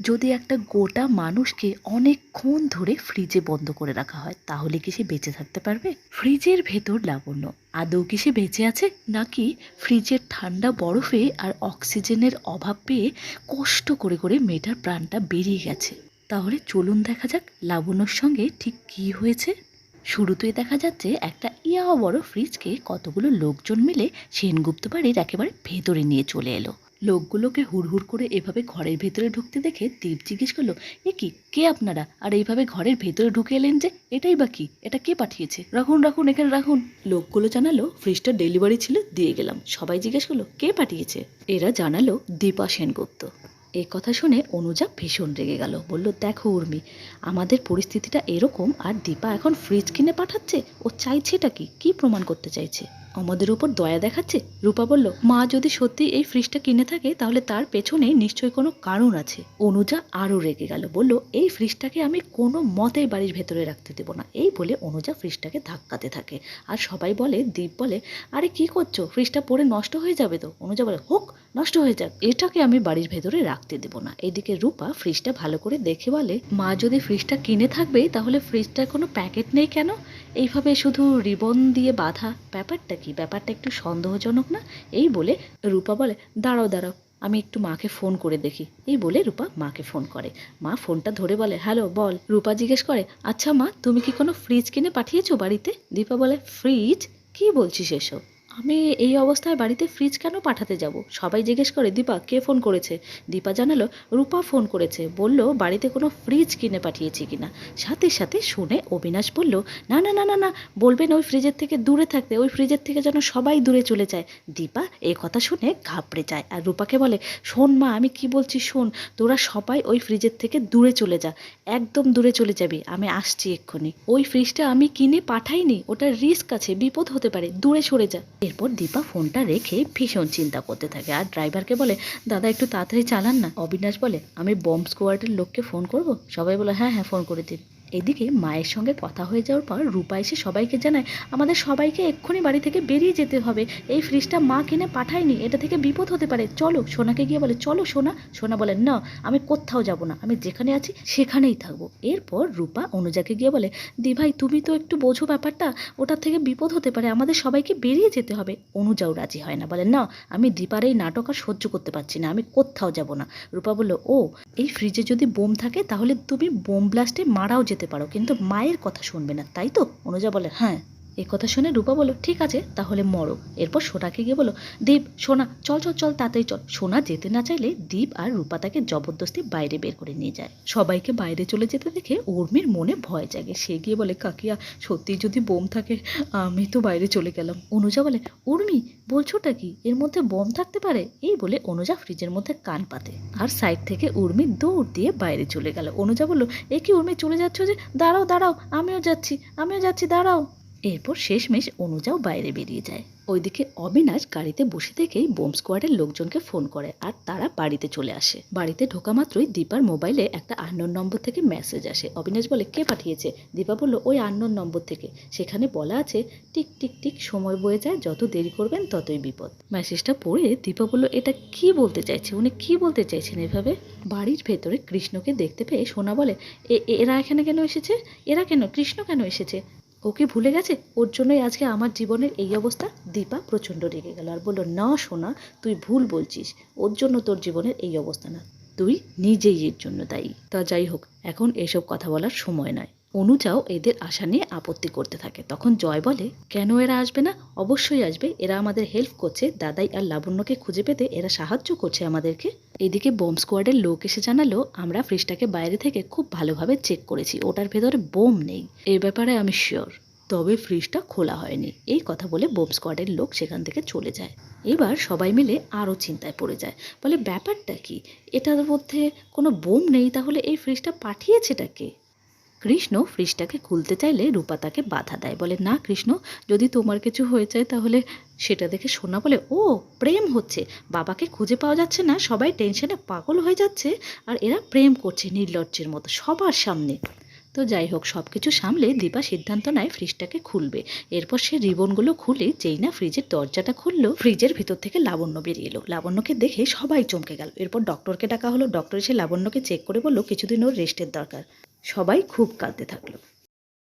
যদি একটা গোটা মানুষকে অনেকক্ষণ ধরে ফ্রিজে বন্ধ করে রাখা হয়, তাহলে কি সে বেঁচে থাকতে পারবে? ফ্রিজের ভেতর লাবণ্য, আদৌ কি সে বেঁচে আছে? নাকি ফ্রিজের ঠান্ডা বরফে আর অক্সিজেনের অভাব পেয়ে কষ্ট করে করে মেয়েটার প্রাণটা বেরিয়ে গেছে? তাহলে চলুন দেখা যাক লাবণ্যর সঙ্গে ঠিক কি হয়েছে। শুরুতেই দেখা যাচ্ছে একটা ইয়া বড় ফ্রিজকে কতগুলো লোকজন মিলে সেনগুপ্ত বাড়ির একেবারে ভেতরে নিয়ে চলে এলো। লোকগুলোকে হুড়হুড় করে এভাবে ঘরের ভেতরে ঢুকতে দেখে দীপ জিজ্ঞেস করল, এ কি? কে আপনারা? আর এইভাবে ঘরের ভেতরে ঢুকে এলেন যে, এটাই বা কি? এটা কে পাঠিয়েছে? রাখুন রাখুন এখানে রাখুন লোকগুলো জানালো, ফ্রিজটা ডেলিভারি ছিল, দিয়ে গেলাম। সবাই জিজ্ঞেস করল, কে পাঠিয়েছে? এরা জানালো, দীপা সেনগুপ্ত। এই কথা শুনে অনুজা ভীষণ রেগে গেল, বলল, দেখো উর্মি, আমাদের পরিস্থিতিটা এরকম, আর দীপা এখন ফ্রিজ কিনে পাঠাচ্ছে? ও চাইছেটা কি? কি প্রমাণ করতে চাইছে? আমাদের উপর দয়া দেখাচ্ছে? রূপা বলল, মা যদি সত্যি এই ফ্রিজটা কিনে থাকে, তাহলে তার পেছনে নিশ্চয়ই কোনো কারণ আছে। অনুজা আরও রেগে গেল, বলল, এই ফ্রিজটাকে আমি কোনো মতেই বাড়ির ভেতরে রাখতে দেবো না। এই বলে অনুজা ফ্রিজটাকে ধাক্কাতে থাকে। আর সবাই বলে, দীপ বলে, আরে কি করছ? ফ্রিজটা পরে নষ্ট হয়ে যাবে তো? অনুজা বলে, হোক, নষ্ট হয়ে যাক, এটাকে আমি বাড়ির ভেতরে রাখতে দেবো না। এদিকে রূপা ফ্রিজটা ভালো করে দেখে বলে, মা যদি ফ্রিজটা কিনে থাকবে, তাহলে ফ্রিজটার কোনো প্যাকেট নেই কেন? এইভাবে শুধু রিবন দিয়ে বাঁধা ব্যাপারটা কি ব্যাপারটা একটু সন্দেহজনক না? এই বলে রূপা বলে, দাঁড়াও দাঁড়াও, আমি একটু মাকে ফোন করে দেখি। এই বলে রূপা মাকে ফোন করে। মা ফোনটা ধরে বলে, হ্যালো, বল। রূপা জিজ্ঞেস করে আচ্ছা মা, তুমি কি কোনো ফ্রিজ কিনে পাঠিয়েছো বাড়িতে? দীপা বলে ফ্রিজ কি বলছিস এসব? আমি এই অবস্থায় বাড়িতে ফ্রিজ কেন পাঠাতে যাব? সবাই জিজ্ঞেস করে, দীপা, কে ফোন করেছে? দীপা জানালো, রূপা ফোন করেছে। বলল, বাড়িতে কোনো ফ্রিজ কিনে পাঠিয়েছি কিনা? সাথে সাথে শুনে অবিনাশ বলল, না না না না না, বলবেন ওই ফ্রিজের থেকে দূরে থাকতে, ওই ফ্রিজের থেকে যেন সবাই দূরে চলে যায়। দীপা এই কথা শুনে ঘাবড়ে যায় আর রূপাকে বলে, শোন মা, আমি কি বলছি শোন, তোরা সবাই ওই ফ্রিজের থেকে দূরে চলে যা, একদম দূরে চলে যাবি, আমি আসছি এক্ষুনি। ওই ফ্রিজটা আমি কিনে পাঠাইনি, ওটার রিস্ক আছে, বিপদ হতে পারে, দূরে সরে যা। এরপর দীপা ফোনটা রেখে ভীষণ চিন্তা করতে থাকে। আর ড্রাইভারকে বলে, দাদা, একটু তাড়াতাড়ি চালান না। অবিনাশ বলে, আমি বম্ব স্কোয়াডের লোককে ফোন করব? সবাই বলে হ্যাঁ হ্যাঁ ফোন করে দিন। এদিকে মায়ের সঙ্গে কথা হয়ে যাওয়ার পর রূপা এসে সবাইকে জানায়, আমাদের সবাইকে এক্ষুনি বাড়ি থেকে বেরিয়ে যেতে হবে। এই ফ্রিজটা মা কিনে পাঠায়নি, এটা থেকে বিপদ হতে পারে। চলো। সোনাকে গিয়ে বলে, চলো সোনা। সোনা বলে, না, আমি কোথাও যাব না। আমি যেখানে আছি সেখানেই থাকব। এরপর রূপা অনুজাকে গিয়ে বলে দি ভাই তুমি তো একটু বোঝো ব্যাপারটা। ওটার থেকে বিপদ হতে পারে। আমাদের সবাইকে বেরিয়ে যেতে হবে। অনুজাও রাজি হয় না। বলে, না, আমি দীপার এই নাটক আর সহ্য করতে পারছি না। আমি কোথাও যাব না। রূপা বলল, ও, এই ফ্রিজে যদি বোম থাকে, তাহলে তুমি বোম ব্লাস্টে মারাও যেতে পারো। কিন্তু মায়ের কথা শুনবে না তাই তো? অনুজা বলে হ্যাঁ। এই কথা শুনে রূপা বলল, ঠিক আছে, তাহলে মরো। এরপর সোনাকে গিয়ে বলো দীপ, সোনা, চল চল চল, তাড়াতাড়ি চল। সোনা যেতে না চাইলে দীপ আর রূপা তাকে জবরদস্তি বাইরে বের করে নিয়ে যায়। সবাইকে বাইরে চলে যেতে দেখে উর্মির মনে ভয় জাগে। সে গিয়ে বলে, কাকিয়া, সত্যি যদি বোম থাকে, আমি তো বাইরে চলে গেলাম। অনুজা বলে, উর্মি, বলছোটা কি? এর মধ্যে বোম থাকতে পারে? এই বলে অনুজা ফ্রিজের মধ্যে কান পাতে আর সাইড থেকে উর্মি দৌড় দিয়ে বাইরে চলে গেল। অনুজা বলল, এ কি উর্মি, চলে যাচ্ছ যে? দাঁড়াও দাঁড়াও, আমিও যাচ্ছি আমিও যাচ্ছি, দাঁড়াও। এরপর শেষমেশ অনুজাও বাইরে বেরিয়ে যায়। ওইদিকে অবিনাশ গাড়িতে বসে থেকেই বোম স্কোয়াডের লোকজনকে ফোন করে আর তারা বাড়িতে চলে আসে। বাড়িতে ঢোকা মাত্রই দীপার মোবাইলে একটা আননোন নম্বর থেকে মেসেজ আসে। অবিনাশ বলে, কে পাঠিয়েছে? দীপা বলল, ওই আননোন নম্বর থেকে। সেখানে বলা আছে, টিক টিক টিক, সময় বয়ে যায়, যত দেরি করবেন ততই বিপদ। মেসেজটা পড়ে দীপা বলল, এটা কি বলতে চাইছে? উনি কি বলতে চাইছেন এভাবে? বাড়ির ভেতরে কৃষ্ণকে দেখতে পেয়ে সোনা বলে, "এ- এরা এখানে কেন এসেছে? এরা কেন, কৃষ্ণ কেন এসেছে? ও কি ভুলে গেছে? ওর জন্যই আজকে আমার জীবনের এই অবস্থা? দীপা প্রচণ্ড রেগে গেল আর বলল, না সোনা, তুই ভুল বলছিস। ওর জন্য তোর জীবনের এই অবস্থা না। তুই নিজেই এর জন্য দায়ী। তা যাই হোক, এখন এসব কথা বলার সময় নয় অনুজাও এদের আশা নিয়ে আপত্তি করতে থাকে। তখন জয় বলে, কেন এরা আসবে না? অবশ্যই আসবে। এরা আমাদের হেল্প করছে। দাদাই আর লাবণ্যকে খুঁজে পেতে এরা সাহায্য করছে আমাদেরকে। এদিকে বোম স্কোয়াডের লোক এসে জানালো, আমরা ফ্রিজটাকে বাইরে থেকে খুব ভালোভাবে চেক করেছি, ওটার ভেতরে বোম নেই। এ ব্যাপারে আমি শিওর, তবে ফ্রিজটা খোলা হয়নি। এই কথা বলে বোম স্কোয়াডের লোক সেখান থেকে চলে যায়। এবার সবাই মিলে আরও চিন্তায় পড়ে যায়। বলে, ব্যাপারটা কি? এটার মধ্যে কোনো বোম নেই, তাহলে এই ফ্রিজটা পাঠিয়েছে কে? কৃষ্ণ ফ্রিজটাকে খুলতে চাইলে রূপা তাকে বাধা দেয়। বলে, না কৃষ্ণ, যদি তোমার কিছু হয়ে যায় তাহলে সেটা দেখে সোনা বলে, ও, প্রেম হচ্ছে। বাবাকে খুঁজে পাওয়া যাচ্ছে না, সবাই টেনশনে পাগল হয়ে যাচ্ছে আর এরা প্রেম করছে নির্লজ্জের মতো সবার সামনে। তো যাই হোক সব কিছু সামলে দীপা সিদ্ধান্ত নেয় ফ্রিজটাকে খুলবে। এরপর সে রিবনগুলো খুলে যেই না ফ্রিজের দরজাটা খুললো, ফ্রিজের ভিতর থেকে লাবণ্য বেরিয়ে এলো। লাবণ্যকে দেখে সবাই চমকে গেল। এরপর ডক্টরকে ডাকা হলো। ডক্টর এসে লাবণ্যকে চেক করে বলল, কিছুদিন ওর রেস্টের দরকার। সবাই খুব কাঁদতে থাকল।